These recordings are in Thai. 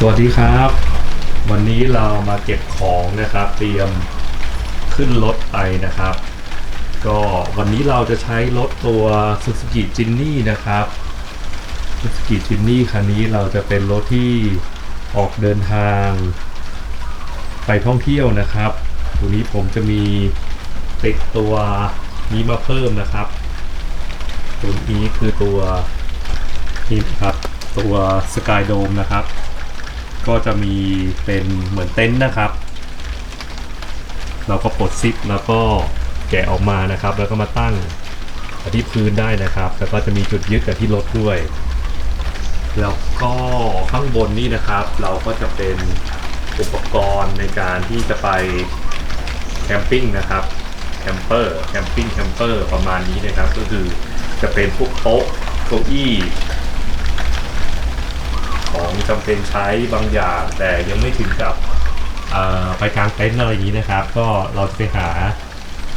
สวัสดีครับ วันนี้เรามาเก็บของนะครับ เตรียมขึ้นรถไปนะครับ ก็วันนี้เราจะใช้รถตัว Suzuki Jinny นะครับ Suzuki Jinny คันนี้เราจะเป็นรถที่ออกเดินทาง ไปท่องเที่ยวนะครับตัวนี้ผมจะมีติดตัวนี้มาเพิ่มนะครับตัวนี้คือตัวนี่ครับตัวสกายโดมนะครับ ก็จะมีเป็นเหมือนเต็นท์นะครับ เราก็ปลดซิปแล้วก็แกะออกมานะครับ แล้วก็มาตั้งที่พื้นได้นะครับ แล้วก็จะมีจุดยึดกับที่รถด้วย แล้วก็ข้างบนนี่นะครับ เราก็จะเป็นอุปกรณ์ในการที่จะไปแคมปิ้งนะครับแคมเปอร์แคมปิ้งแคมเปอร์ประมาณนี้นะครับ ก็คือจะเป็นพวกโต๊ะเก้าอี้ ของจำเป็นใช้บางอย่าง แต่ยังไม่ถึงกับไปกลางเต็นท์อะไรอย่างนี้นะครับ ก็เราจะไปหา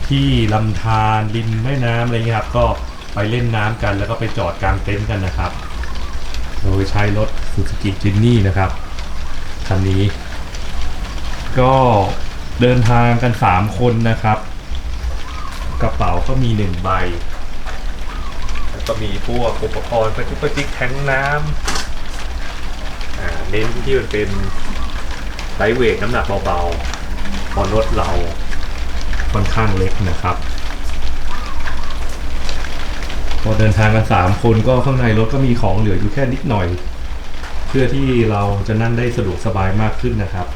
ที่ลำธารริมแม่น้ำอะไรเงี้ยครับก็ไปเล่นน้ำกัน แล้วก็ไปจอดกลางเต็นท์กันนะครับ โดยใช้รถ Suzuki Jinny นะครับคันนี้ ก็เดินทางกัน 3 คนนะครับ กระเป๋าก็มี 1 ใบ แล้วก็มีพวกอุปกรณ์ประจุประจิกแทงน้ำ เน้นที่มันเป็นไลท์เวทน้ำหนักเบาๆพอรถเราค่อนข้างเล็กนะครับพอเดินทางกันสามคนก็ข้างในรถก็มีของเหลืออยู่แค่นิดหน่อย เพื่อที่เราจะนั่งได้สะดวกสบายมากขึ้นนะครับ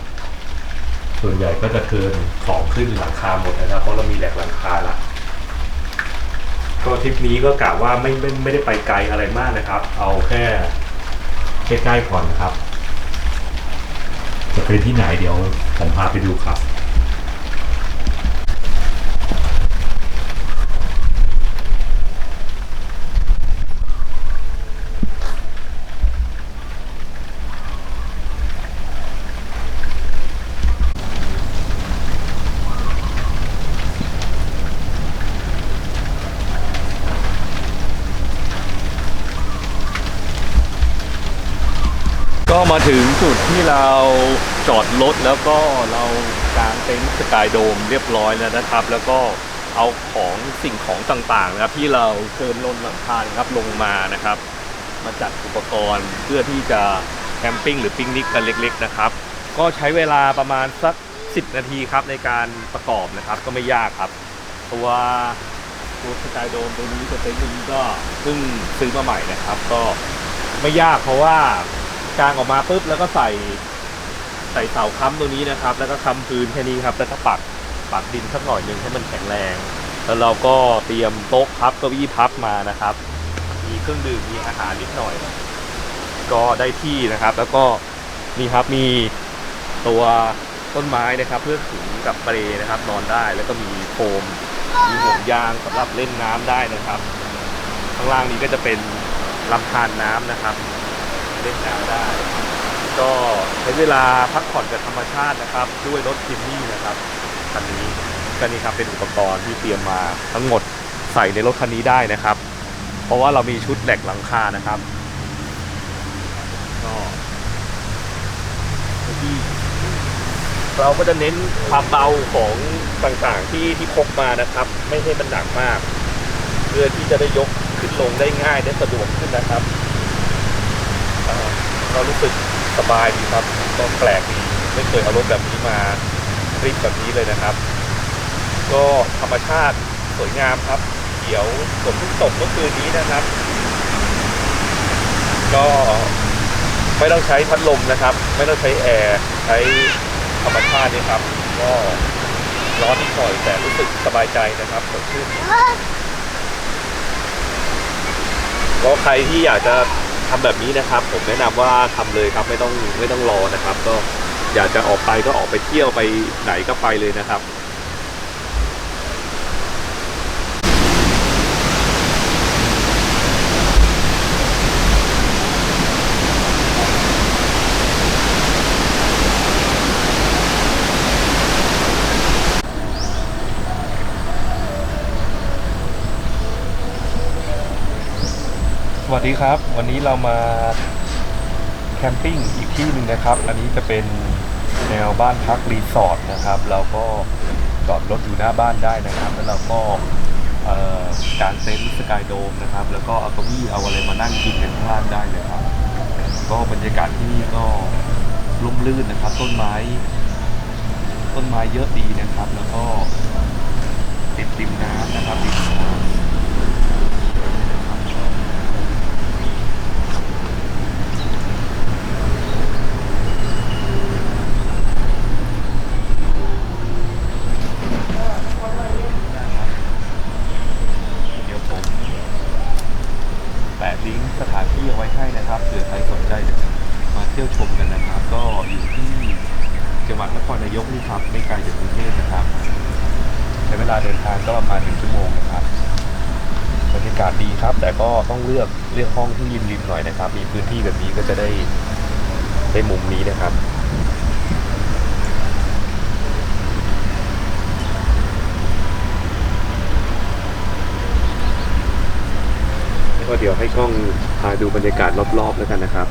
ส่วนใหญ่ก็จะเทินของขึ้นหลังคาหมดนะครับเพราะเรามีแหลกหลังคาละก็ทริปนี้ก็กะว่าไม่ไม่ไม่ได้ไปไกลอะไรมากนะครับ เอาแค่ ใกล้ๆก่อนนะครับ จะเป็นที่ไหนเดี๋ยวผมพาไปดูครับ มาถึงจุดที่เราจอดรถแล้วก็เรากางเต็นท์สกายโดมเรียบร้อยแล้วนะครับ แล้วก็เอาของสิ่งของต่างๆนะครับที่เราเชิญลงหลังคานครับลงมานะครับ มาจัดอุปกรณ์เพื่อที่จะแคมปิ้งหรือปิกนิกกันเล็ก ๆนะครับ ก็ใช้เวลาประมาณสัก 10 นาทีครับในการประกอบนะครับ ก็ไม่ยากครับ ตัวตัวสกายโดมตัวนี้ตัวเต็นท์ตัวนี้ก็เพิ่งซื้อมาใหม่นะครับ ก็ไม่ยากเพราะว่า กางออกมาปุ๊บแล้วก็ใส่ใส่เสาค้ำตัวนี้นะครับ แล้วก็ค้ำพื้นแค่นี้ครับ แล้วก็ปักปักดินสักหน่อยหนึ่งให้มันแข็งแรง แล้วเราก็เตรียมโต๊ะพับเก้าอี้พับมานะครับ มีเครื่องดื่มมีอาหารนิดหน่อย ก็ได้ที่นะครับ แล้วก็นี่ครับมีตัวต้นไม้นะครับ เพื่อขึงกับเปรนะครับ นอนได้แล้วก็มีโฟมมีห่วงยางสำหรับเล่นน้ำได้นะครับ ข้างล่างนี้ก็จะเป็นลำธารน้ำนะครับ เล่นน้ำได้ ก็ใช้เวลาพักผ่อนกับธรรมชาตินะครับ ด้วยรถคิมมี่นะครับคันนี้ก็นี่ครับเป็นอุปกรณ์ที่เตรียมมาทั้งหมดใส่ในรถคันนี้ได้นะครับ เพราะว่าเรามีชุดแหลกหลังคานะครับก็ที่เราก็จะเน้นความเบาของต่างๆที่ที่พกมานะครับ ไม่ให้มันหนักมาก เพื่อที่จะได้ยกขึ้นลงได้ง่ายได้สะดวกขึ้นนะครับ ก็รู้สึกสบายดีครับก็แปลกดีไม่เคยเอารถแบบนี้มาทริปแบบนี้เลยนะครับ ก็ธรรมชาติสวยงามครับ เขียวฝนเพิ่งตกเมื่อคืนนี้นะครับ ก็ไม่ต้องใช้พัดลมนะครับ ไม่ต้องใช้แอร์ใช้ธรรมชาตินี่ครับ ก็ร้อนนิดหน่อยแต่รู้สึกสบายใจนะครับสดชื่นก็ใครที่อยากจะ ทำแบบนี้นะครับ ผมแนะนำว่าทำเลยครับไม่ต้องไม่ต้องรอนะครับ ก็อยากจะออกไปก็ออกไปเที่ยวไปไหนก็ไปเลยนะครับ สวัสดีครับ วันนี้เรามาแคมปิ้งอีกที่หนึ่งนะครับ อันนี้จะเป็นแนวบ้านพักรีสอร์ทนะครับ เราก็จอดรถอยู่หน้าบ้านได้นะครับ แล้วเราก็กางเต็นท์สกายโดมนะครับ แล้วก็เอาเก้าอี้เอาอะไรมานั่งกินกันข้างล่างได้เลยครับ ก็บรรยากาศที่นี่ก็ร่มรื่นนะครับ ต้นไม้ ต้นไม้เยอะดีนะครับ แล้วก็ติดริมน้ำนะครับริมน้ำ เดี๋ยวผมแปะลิงก์สถานที่เอาไว้ให้นะครับเผื่อใครสนใจจะมาเที่ยวชมกันนะครับ ก็อยู่ที่จังหวัดนครนายกนี่ครับไม่ไกลจากกรุงเทพนะครับ ใช้เวลาเดินทางก็ประมาณหนึ่งชั่วโมงนะครับบรรยากาศดีครับ แต่ก็ต้องเลือกเลือกห้องที่ริมริมๆหน่อยนะครับ มีพื้นที่แบบนี้ก็จะได้ได้มุมนี้นะครับ ก็เดี๋ยวให้กล้องพาดูบรรยากาศรอบๆแล้วกันนะครับ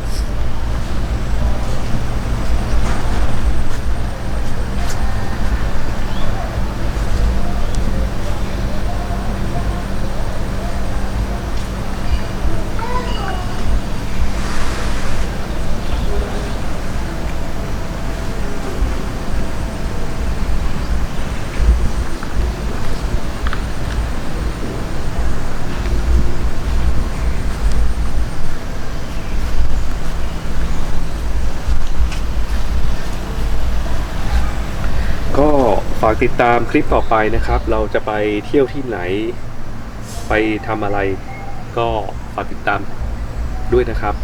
ก็ ฝากติดตามคลิปต่อไปนะครับ เราจะไปเที่ยวที่ไหน ไปทำอะไร ก็ฝากติดตามด้วยนะครับ